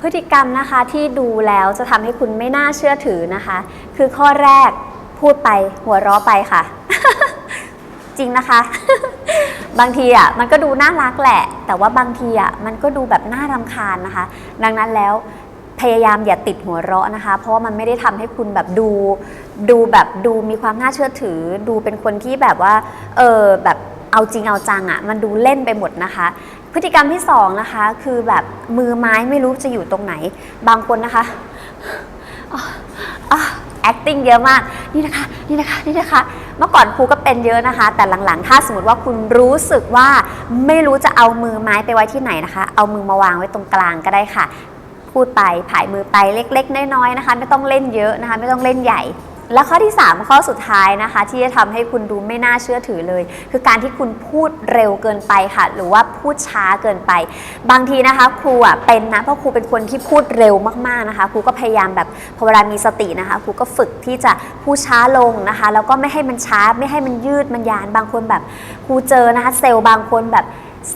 พฤติกรรมนะคะที่ดูแล้วจะทำให้คุณไม่น่าเชื่อถือนะคะ คือข้อแรกพูดไปหัวเราะไปค่ะ จริงนะคะ บางทีอะมันก็ดูน่ารักแหละ แต่ว่าบางทีอะมันก็ดูแบบน่ารำคาญนะคะ ดังนั้นแล้วพยายามอย่าติดหัวเราะนะคะ เพราะว่ามันไม่ได้ทำให้คุณแบบดู ดูแบบดูมีความน่าเชื่อถือ ดูเป็นคนที่แบบว่า เออแบบ เอาจริงเอาจังอะมันดูเล่นไปหมดนะคะ พฤติกรรมที่สองนะคะคือแบบมือไม้ไม่รู้จะอยู่ตรงไหน บางคนนะคะอะ acting เยอะมากนี่นะคะนี่นะคะนี่นะคะ เมื่อก่อนครูก็เป็นเยอะนะคะ แต่หลังๆ ถ้าสมมติว่าคุณรู้สึกว่าไม่รู้จะเอามือไม้ไปไว้ที่ไหนนะคะ เอามือมาวางไว้ตรงกลางก็ได้ค่ะ พูดไปผายมือไปเล็ก ๆ น้อยๆนะคะ ไม่ต้องเล่นเยอะนะคะ ไม่ต้องเล่นใหญ่ แล้วข้อที่ 3 ข้อสุดท้ายนะคะ ที่จะทำให้คุณดูไม่น่าเชื่อถือเลย คือการที่คุณพูดเร็วเกินไปค่ะ หรือว่าพูดช้าเกินไป บางทีนะคะ ครูอะเป็นนะเพราะครูเป็นคนที่พูดเร็วมากๆนะคะ ครูก็พยายามแบบพอเวลามีสตินะคะ ครูก็ฝึกที่จะพูดช้าลงนะคะ แล้วก็ไม่ให้มันช้าไม่ให้มันยืดมันยานบางคนแบบครูเจอนะคะ เซลล์บางคนแบบ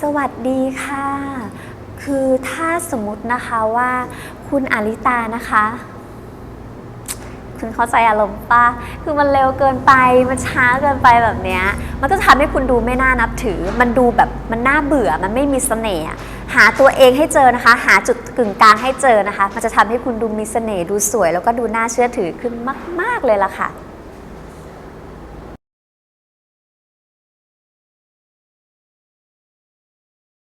สวัสดีค่ะ คือถ้าสมมตินะคะว่าคุณอาริตานะคะ คุณเข้าใจอารมณ์ป้าคือมันเร็วเกินไป มันช้าเกินไปแบบเนี้ย มันก็จะทำให้คุณดูไม่น่านับถือ มันดูแบบมันน่าเบื่อ มันไม่มีเสน่ห์ หาตัวเองให้เจอนะคะ หาจุดกึ่งกลางให้เจอนะคะ มันจะทำให้คุณดูมีเสน่ห์ ดูสวย แล้วก็ดูน่าเชื่อถือขึ้นมาก ๆเลยล่ะค่ะ